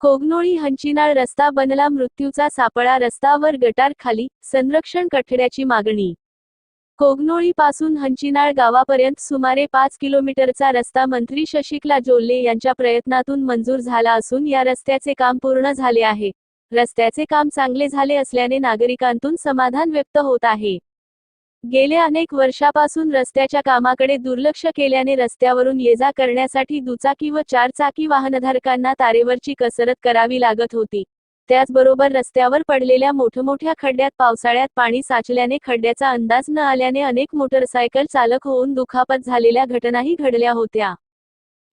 कोगनोळी हंचिनाळ रस्ता बनला मृत्यूचा सापळा रस्तावर गटार खाली संरक्षण कठड्याची मागणी. कोगनोळीपासून हंचिनाळ गावापर्यंत सुमारे पाच किलोमीटरचा रस्ता मंत्री शशिकला जोल्ले यांच्या प्रयत्नातून मंजूर झाला असून या रस्त्याचे काम पूर्ण झाले आहे. रस्त्याचे काम चांगले झाले असल्याने नागरिकांतून समाधान व्यक्त होत आहे. गेल्या अनेक वर्षापासून रस्त्याच्या कामाकडे दुर्लक्ष केल्याने रस्त्यावरून ये जा करण्यासाठी दुचाकी व चारचाकी वाहनधारकांना तारेवरची कसरत करावी लागत होती. त्याचबरोबर रस्त्यावर पडलेल्या मोठमोठ्या खड्ड्यात पावसाळ्यात पाणी साचल्याने खड्ड्याचा अंदाज न आल्याने अनेक मोटरसायकल चालक होऊन दुखापत झालेल्या घटनाही घडल्या होत्या.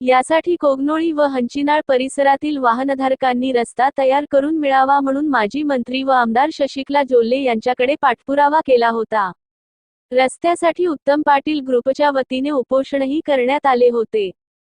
यासाठी कोगनोळी व हंचिनाळ परिसरातील वाहनधारकांनी रस्ता तयार करून मिळावा म्हणून माजी मंत्री व आमदार शशिकला जोल्ले यांच्याकडे पाठपुरावा केला होता. रस्त्यासाठी उत्तम पाटील ग्रुपच्या वतीने उपोषणही करण्यात आले होते.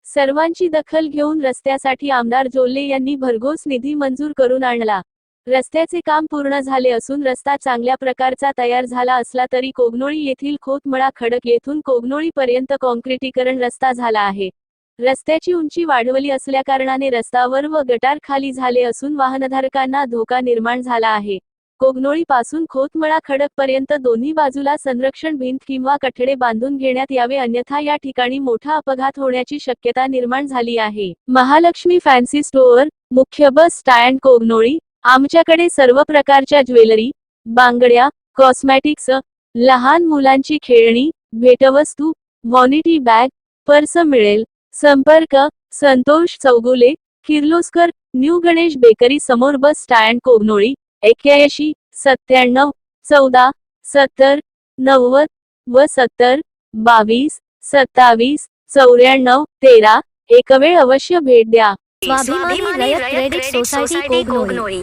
सर्वांची दखल घेऊन रस्त्यासाठी आमदार जोल्ले यांनी भरघोस निधी मंजूर करून आणला. रस्त्याचे काम पूर्ण झाले असून रस्ता चांगल्या प्रकारचा तयार झाला असला तरी कोगनोळी येथील खोतमळा खडक येथून कोगनोळी पर्यंत कॉन्क्रिटीकरण रस्ता झाला आहे. रस्त्याची उंची वाढवली असल्याकारणाने रस्तावर व गटार खाली झाले असून वाहनधारकांना धोका निर्माण झाला आहे. कोगनोळीपासून खोतमळा खडकपर्यंत दोन्ही बाजूला संरक्षण भिंत किंवा कठडे बांधून घेण्यात यावे अन्यथा या ठिकाणी मोठा अपघात होण्याची शक्यता निर्माण झाली आहे. महालक्ष्मी फॅन्सी स्टोअर मुख्य बस स्टँड कोगनोळी आमच्याकडे सर्व प्रकारच्या ज्वेलरी बांगड्या कॉस्मॅटिक्स लहान मुलांची खेळणी भेटवस्तू व्हॉनिटी बॅग पर्स मिळेल संपर्क संतोष चौगुले किर्लोस्कर न्यू गणेश बेकरी समोर बस स्टँड कोगनोळी एक्याऐंशी सत्त्याण्णव चौदा सत्तर नव्वद व सत्तर बावीस सत्तावीस चौऱ्याण्णव तेरा एक वेळ अवश्य भेट द्या. स्वाभिमानी रयत क्रेडिट सोसायटी कोगनोळी.